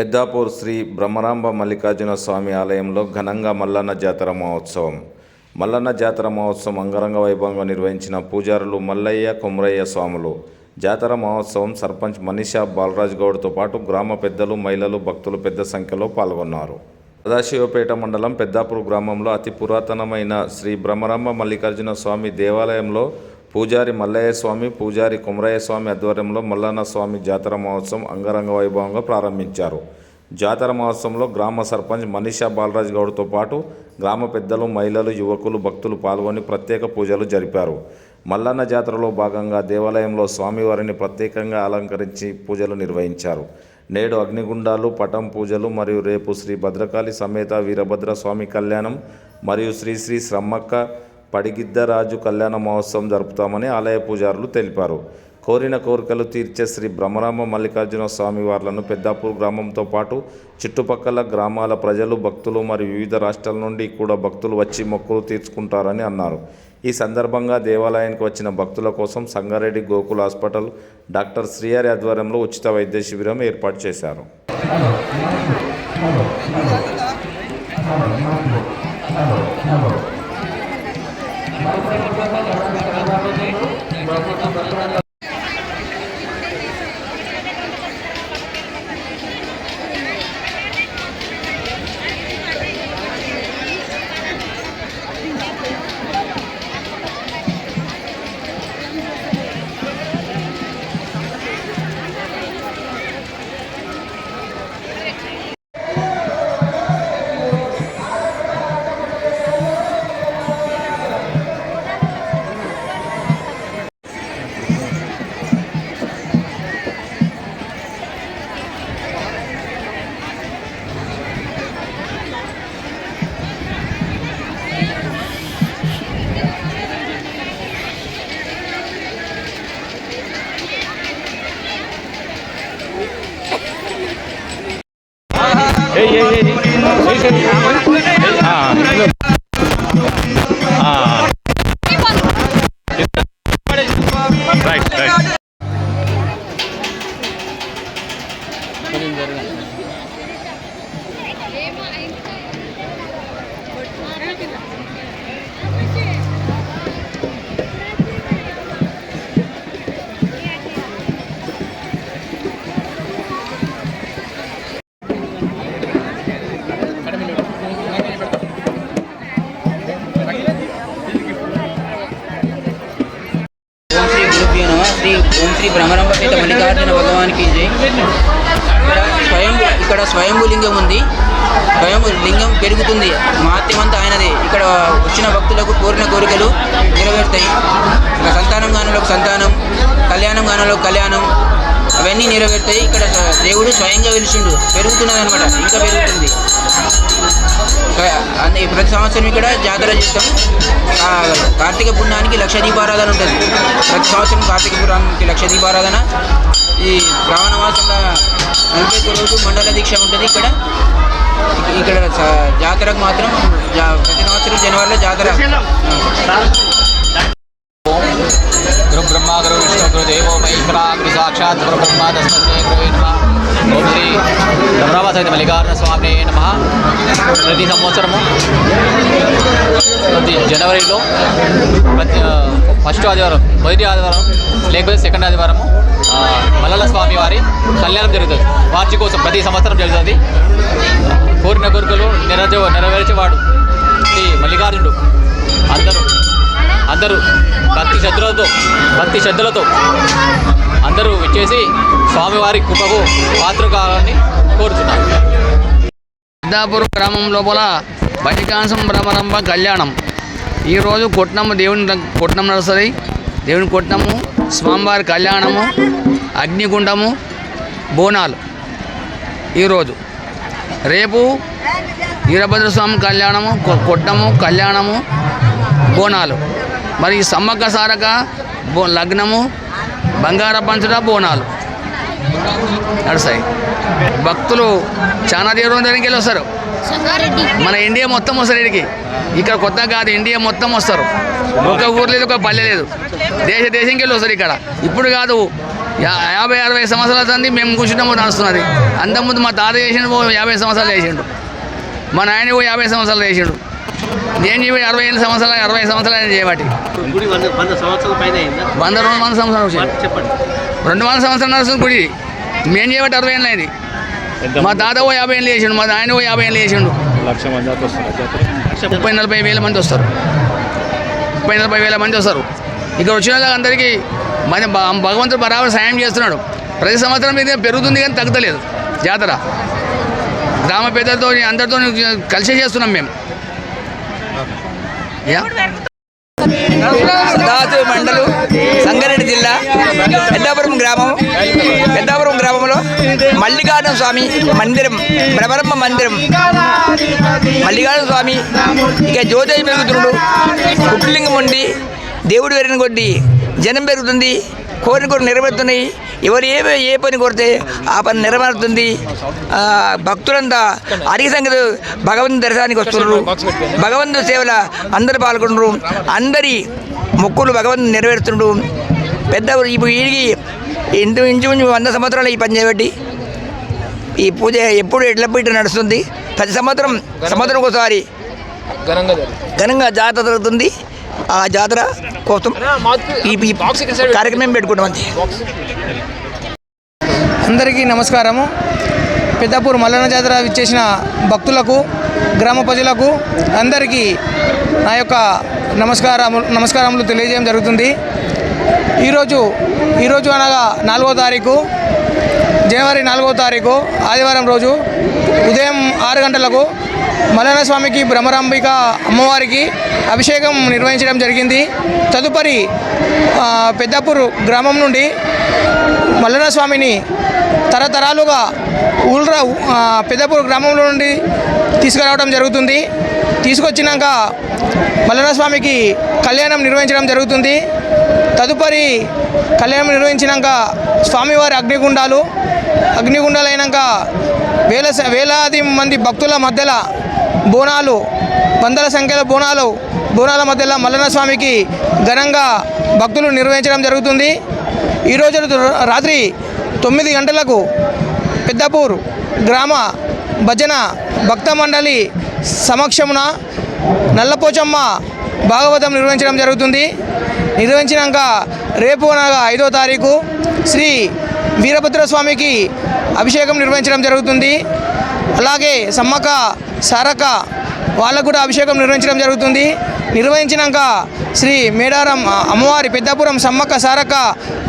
పెద్దాపూర్ శ్రీ బ్రహ్మరాంబ మల్లికార్జున స్వామి ఆలయంలో ఘనంగా మల్లన్న జాతర మహోత్సవం. మల్లన్న జాతర మహోత్సవం అంగరంగ వైభవంగా నిర్వహించిన పూజారులు మల్లయ్య కొమరయ్య స్వాములు. జాతర మహోత్సవం సర్పంచ్ మనీషా బాలరాజ్ గౌడ్తో పాటు గ్రామ పెద్దలు మహిళలు భక్తులు పెద్ద సంఖ్యలో పాల్గొన్నారు. సదాశివపేట మండలం పెద్దాపూర్ గ్రామంలో అతి పురాతనమైన శ్రీ బ్రహ్మరాంబ మల్లికార్జున స్వామి దేవాలయంలో పూజారి మల్లయ్య స్వామి పూజారి కుమరయ్య స్వామి ఆధ్వర్యంలో మల్లన్న స్వామి జాతర మహోత్సవం అంగరంగ వైభవంగా ప్రారంభించారు. జాతర మహోత్సవంలో గ్రామ సర్పంచ్ మనీషా బాలరాజ్ గౌడ్తో పాటు గ్రామ పెద్దలు మహిళలు యువకులు భక్తులు పాల్గొని ప్రత్యేక పూజలు జరిపారు. మల్లన్న జాతరలో భాగంగా దేవాలయంలో స్వామివారిని ప్రత్యేకంగా అలంకరించి పూజలు నిర్వహించారు. నేడు అగ్నిగుండాలు పటం పూజలు మరియు రేపు శ్రీ భద్రకాళి సమేత వీరభద్ర స్వామి కళ్యాణం మరియు శ్రీ శ్రీ శ్రమ్మక్క పడిగిద్దరాజు కళ్యాణ మహోత్సవం జరుపుతామని ఆలయ పూజారులు తెలిపారు కోరిన కోరికలు తీర్చే శ్రీ బ్రహ్మరామ మల్లికార్జున స్వామి వార్లను పెద్దాపూర్ గ్రామంతో పాటు చుట్టుపక్కల గ్రామాల ప్రజలు భక్తులు మరియు వివిధ రాష్ట్రాల నుండి కూడా భక్తులు వచ్చి మొక్కులు తీర్చుకుంటారని అన్నారు ఈ సందర్భంగా దేవాలయానికి వచ్చిన భక్తుల కోసం సంగారెడ్డి గోకుల్ హాస్పిటల్ డాక్టర్ శ్రీయారి ఆధ్వర్యంలో ఉచిత వైద్య శిబిరం ఏర్పాటు చేశారు రైట్ రైట్ ఓం శ్రీ గురుభ్యో నమ శ్రీ ఓం శ్రీ భ్రమరంపేట మల్లికార్జున భగవానికి జై ఇక్కడ స్వయంభూ లింగం ఉంది. స్వయం లింగం పెరుగుతుంది. మహాత్మ్యమంతా ఆయనది. ఇక్కడ వచ్చిన భక్తులకు కోరిన కోరికలు నెరవేరుతాయి. ఇక్కడ సంతానం గానులకు సంతానం కళ్యాణం గానులకు కళ్యాణం అవన్నీ నెరవేరుతాయి. ఇక్కడ దేవుడు స్వయంగా వెలిసిండు. పెరుగుతున్నది అనమాట ఇంకా పెరుగుతుంది ప్రతి సంవత్సరం ఇక్కడ జాతర చేస్తాం. కార్తీక పుణ్యానికి లక్ష దీపారాధన ఉంటుంది. ప్రతి సంవత్సరం కార్తీక పురాణానికి లక్ష దీపారాధన. ఈ శ్రావణ మాసంలో నలభై రోజు మండల దీక్ష ఉంటుంది ఇక్కడ. ఇక్కడ జాతరకు మాత్రం జా- ప్రతి సంవత్సరం జనవరిలో జాతర. గురు బ్రహ్మ గురు విష్ణు గురు దేవో మహేశ్వర గురు సాక్షాత్ గురు బ్రహ్మ తస్మై గురువే నమ. ఓం శ్రీ సహిత మల్లికార్జున స్వామి నమ. ప్రతి సంవత్సరము ప్రతి జనవరిలో ప్రతి ఫస్ట్ ఆదివారం మొదటి ఆదివారం లేకపోతే సెకండ్ ఆదివారము మల్లల స్వామి వారి కళ్యాణం జరుగుతుంది. వార్షికోత్సవం ప్రతి సంవత్సరం జరుగుతుంది. కోరిన కోరికలు నెరవే నెరవేర్చేవాడు శ్రీ మల్లికార్జునుడు. అందరూ అందరూ భక్తి శ్రద్ధలతో భక్తి శ్రద్ధలతో అందరూ వచ్చేసి స్వామివారి కృపకు పాత్ర కావాలని కోరుతున్నారు పెద్దాపురం గ్రామం లోపల బలికాంసం భ్రమరంభ కళ్యాణం. ఈరోజు కొట్నము దేవుని కొట్నం నడుస్తుంది. దేవుని కొట్నము స్వామివారి కళ్యాణము అగ్నిగుండము బోనాలు ఈరోజు రేపు వీరభద్రస్వామి కళ్యాణము కొట్టము కొట్నము కళ్యాణము బోనాలు. మరి ఈ సమ్మక్క సారక బో లగ్నము బంగార పంచడ బోనాలు. నడుస్తాయి. భక్తులు చాలా దూరం దగ్గరికి వెళ్ళి వస్తారు. మన ఇండియా మొత్తం వస్తారు ఇక్కడికి. ఇక్కడ కొత్త కాదు ఇండియా మొత్తం వస్తారు. ఒక ఊరు లేదు ఒక పల్లె లేదు. దేశ దేశంకి వెళ్ళి వస్తారు ఇక్కడ. ఇప్పుడు కాదు యా- యాభై అరవై సంవత్సరాల సంది మేము కూర్చున్నాము నడుస్తున్నది. అంతకుముందు మా తాత చేసిండు ఓ యాభై సంవత్సరాలు చేసిండు. మా నాయన ఓ యాభై సంవత్సరాలు చేసిండు. నేను చెప్పి అరవై ఐదు సంవత్సరాలు అరవై సంవత్సరాలు ఆయన చేయబట్టి. వంద వంద సంవత్సరాల పైన అయిందా? వంద రెండు వందల సంవత్సరాలు రెండు వందల సంవత్సరాలు నడుస్తుంది గుడి. మేము చేయబట్టి అరవై ఏళ్ళు అయింది. మా తాత ఓ యాభై ఏళ్ళు చేసిండు మా నాయన ఓ యాభై ఏళ్ళు చేసిండు. ముప్పై నలభై వేల మంది వస్తారు. ముప్పై నలభై వేల మంది వస్తారు. ఇక్కడ వచ్చిన వాళ్ళందరికీ మన భగవంతుడు బరాబర్ సాయం చేస్తున్నాడు. ప్రతి సంవత్సరం ఇది పెరుగుతుంది కానీ తగ్గలేదు జాతర. గ్రామ పెద్దలతో అందరితో కలిసి చేస్తున్నాం మేము. యా? దాసు మండలు సంగారెడ్డి జిల్లా పెద్దాపురం గ్రామం. పెద్దాపురం గ్రామంలో మల్లికార్జున స్వామి మందిరం ప్రబరమ్మ మందిరం. మల్లికార్జున స్వామి ఇక జ్యోతి పెరుగుతుడు కుట్లింగం ఉండి దేవుడు పెరిగిన కొద్దీ జనం పెరుగుతుంది కోరిన కోరిక నెరవేరుతున్నాయి. ఎవరు ఏ ఏ పని కోరితే ఆ పని నెరవేరుతుంది. భక్తులంతా అడిగి సంగతి భగవంతు దర్శనానికి వస్తున్నారు. భగవంతు సేవల అందరు పాల్గొన్నారు అందరి మొక్కులు భగవంతుడు నెరవేరుతున్నాడు పెద్ద ఇప్పుడు వీడికి ఇంచు ఇంచుమించు వంద సంవత్సరాలు ఈ పని చేయబట్టి ఈ పూజ ఎప్పుడు ఎట్ల పీట నడుస్తుంది. ప్రతి సంవత్సరం సంవత్సరం ఒకసారి ఘనంగా జాతర జరుగుతుంది. ఆ జాతర కోసం ఈ కార్యక్రమం పెట్టుకుంటాం అంతే. అందరికీ నమస్కారము. పెద్దపూర్ మల్లన్న జాతర విచ్చేసిన భక్తులకు గ్రామ ప్రజలకు అందరికీ నా యొక్క నమస్కారము నమస్కారములు తెలియజేయడం జరుగుతుంది. ఈరోజు ఈరోజు అనగా నాలుగో తారీఖు జనవరి నాలుగో తారీఖు ఆదివారం రోజు ఉదయం ఆరు గంటలకు మల్లన్న స్వామికి భ్రమరాంబిక అమ్మవారికి అభిషేకం నిర్వహించడం జరిగింది. తదుపరి పెద్దపూర్ గ్రామం నుండి మల్లన్న స్వామిని తరతరాలుగా ఊళ్ళ పెద్దపూర్ గ్రామంలో నుండి తీసుకురావడం జరుగుతుంది. తీసుకొచ్చినాక మల్లన్న స్వామికి కళ్యాణం నిర్వహించడం జరుగుతుంది. తదుపరి కళ్యాణం నిర్వహించినాక స్వామివారి అగ్నిగుండాలు అగ్నిగుండాలు అయినాక వేల వేలాది మంది భక్తుల మధ్యలో బోనాలు వందల సంఖ్యలో బోనాలు బోనాల మధ్యలో మల్లన్న స్వామికి ఘనంగా భక్తులు నిర్వహించడం జరుగుతుంది. ఈరోజు రాత్రి తొమ్మిది గంటలకు పెద్దపూర్ గ్రామ భజన భక్త మండలి సమక్షమున నల్లపోచమ్మ భాగవతం నిర్వహించడం జరుగుతుంది. నిర్వహించినాక రేపు అనగా ఐదో తారీఖు శ్రీ వీరభద్ర స్వామికి అభిషేకం నిర్వహించడం జరుగుతుంది. అలాగే సమ్మక్క సారక వాళ్ళకు కూడా అభిషేకం నిర్వహించడం జరుగుతుంది. నిర్వహించినాక శ్రీ మేడారం అమ్మవారి పెద్దపురం సమ్మక్క సారక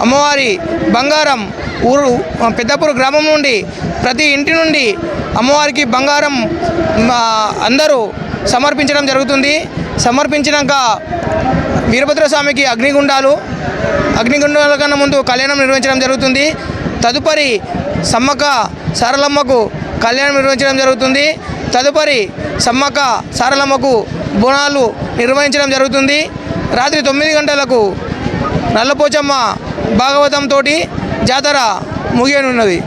అమ్మవారి బంగారం ఊరు ఆ, పెద్దపురం గ్రామం నుండి ప్రతి ఇంటి నుండి అమ్మవారికి బంగారం అందరూ సమర్పించడం జరుగుతుంది. సమర్పించినాక వీరభద్ర స్వామికి అగ్నిగుండాలు అగ్నిగుండాల కన్నా ముందు కళ్యాణం నిర్వహించడం జరుగుతుంది. తదుపరి సమ్మక్క సారలమ్మకు కళ్యాణం నిర్వహించడం జరుగుతుంది. తదుపరి సమ్మక్క సారలమ్మకు బోనాలు నిర్వహించడం జరుగుతుంది. రాత్రి తొమ్మిది గంటలకు నల్లపోచమ్మ భాగవతంతో జాతర ముగియనున్నది.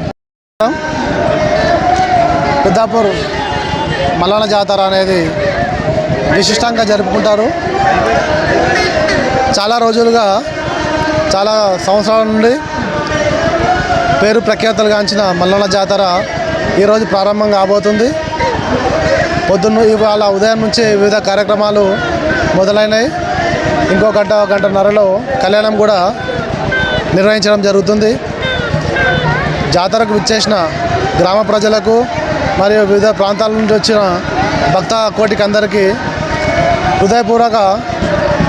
పెద్దాపూర్ మల్లన జాతర అనేది విశిష్టంగా జరుపుకుంటారు. చాలా రోజులుగా చాలా సంవత్సరాల నుండి పేరు ప్రఖ్యాతలుగాంచిన మల్లన్న జాతర ఈరోజు ప్రారంభం కాబోతుంది. పొద్దున్న ఇవాళ ఉదయం నుంచి వివిధ కార్యక్రమాలు మొదలైనాయి ఇంకో గంట గంటన్నరలో కళ్యాణం కూడా నిర్వహించడం జరుగుతుంది. జాతరకు విచ్చేసిన గ్రామ ప్రజలకు మరియు వివిధ ప్రాంతాల నుంచి వచ్చిన భక్త కోటికి అందరికీ హృదయపూర్వక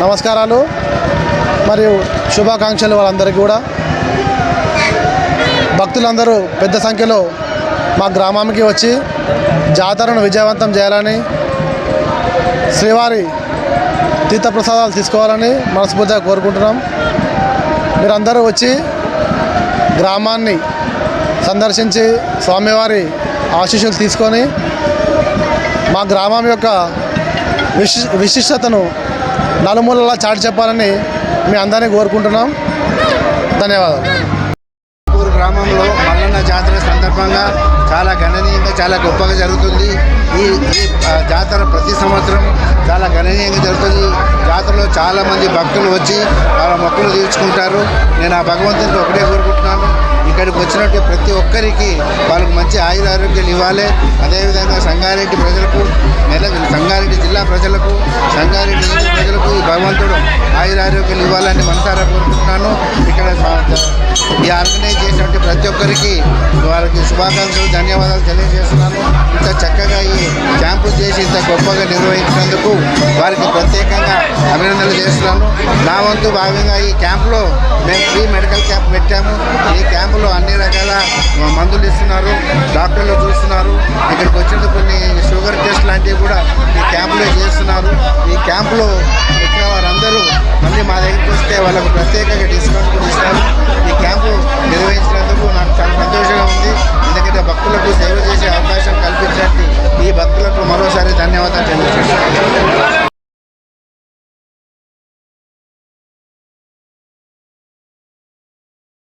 నమస్కారాలు మరియు శుభాకాంక్షలు వాళ్ళందరికీ కూడా. భక్తులందరూ పెద్ద సంఖ్యలో మా గ్రామానికి వచ్చి జాతరను విజయవంతం చేయాలని శ్రీవారి తీర్థప్రసాదాలు తీసుకోవాలని మనస్ఫూర్తిగా కోరుకుంటున్నాం. మీరందరూ వచ్చి గ్రామాన్ని సందర్శించి స్వామివారి ఆశీస్సులు తీసుకొని మా గ్రామం యొక్క విశి విశిష్టతను నలుమూలలా చాటి చెప్పాలని మీ అందరినీ కోరుకుంటున్నాం. ధన్యవాదాలు. ఊరు గ్రామంలో మల్లన్న సందర్భంగా చాలా గణనీయంగా చాలా గొప్పగా జరుగుతుంది. ఈ ఈ జాతర ప్రతి సంవత్సరం చాలా గణనీయంగా జరుగుతుంది. జాతరలో చాలామంది భక్తులు వచ్చి వాళ్ళ మొక్కులు తీర్చుకుంటారు. నేను ఆ భగవంతుడితో ఒకటే కోరుకుంటున్నాను. ఇక్కడికి వచ్చినట్టు ప్రతి ఒక్కరికి వాళ్ళకు మంచి ఆయుర ఆరోగ్యాలు ఇవ్వాలి. అదేవిధంగా సంగారెడ్డి ప్రజలకు సంగారెడ్డి జిల్లా ప్రజలకు సంగారెడ్డి ప్రజలకు ఈ భగవంతుడు ఆయుర ఆరోగ్యాలు ఇవ్వాలని మనసారా కోరుకుంటున్నాను. ఇక్కడ ఈ ఆర్గనైజ్ చేసినటువంటి ప్రతి ఒక్కరికి వారికి శుభాకాంక్షలు ధన్యవాదాలు తెలియజేస్తున్నాను. ఇంత చక్కగా ఈ క్యాంపు చేసి ఇంత గొప్పగా నిర్వహించినందుకు వారికి ప్రత్యేకంగా అభినందనలు చేస్తున్నాను. నా వంతు భాగంగా ఈ క్యాంపులో మేము ఫ్రీ మెడికల్ క్యాంప్ పెట్టాము. ఈ క్యాంపులో హాస్పిటల్లో అన్ని రకాల మందులు ఇస్తున్నారు డాక్టర్లు చూస్తున్నారు. ఇక్కడికి వచ్చిన కొన్ని షుగర్ టెస్ట్ లాంటివి కూడా ఈ క్యాంపులో చేస్తున్నారు. ఈ క్యాంపులో వచ్చిన వారందరూ మళ్ళీ మా దగ్గరికి వస్తే వాళ్ళకు ప్రత్యేకంగా డిస్కౌంట్ కూడా ఇస్తారు. ఈ క్యాంపు నిర్వహించినందుకు నాకు చాలా సంతోషంగా ఉంది. ఎందుకంటే భక్తులకు సేవ చేసే అవకాశం కల్పించడానికి ఈ భక్తులకు మరోసారి ధన్యవాదాలు తెలియజేస్తున్నాను